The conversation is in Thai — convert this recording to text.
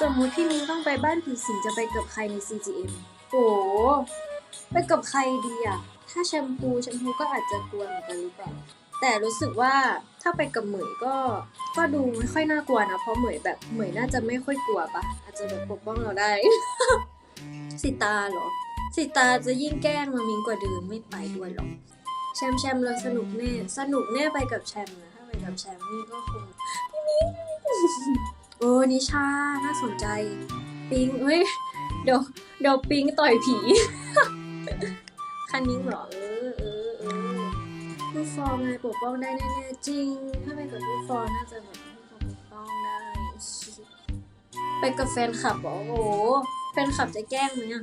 สมมุติพี่มิ้งต้องไปบ้านผีสิงจะไปกับใครใน CGM โห ไปกับใครดีอะถ้าแชมพูแชมพูก็อาจจะกลัวเหมือนกันหรือเปล่า แต่รู้สึกว่าถ้าไปกับเหมยก็ ก็ดูไม่ค่อยน่ากลัวนะ เพราะเหมยแบบเหมยน่าจะไม่ค่อยกลัวปะอาจจะแบบปกป้องเราได้ สิตาเหรอ สิตาจะยิ่งแกล้งมามิงกว่าเดิมไม่ไปด้วยหรอก แชมแชมเราสนุกแน่ สนุกแน่ไปกับแชมนะ ถ้าไปกับแชมนี่ก็คง พี่มิ้งโอ้นิชา น่าสนใจ ปิงเฮ้ย เดี๋ยวเดี๋ยวปิงต่อยผี คันนิ้งเหรอ เออเออเออพี่ฟองไงปกป้องได้แน่ๆจริง ถ้าไปกับพี่ฟองน่าจะแบบปกป้องได้ ไปกับแฟนคลับเหรอโอ้โห แฟนคลับจะแกล้งไหมอะ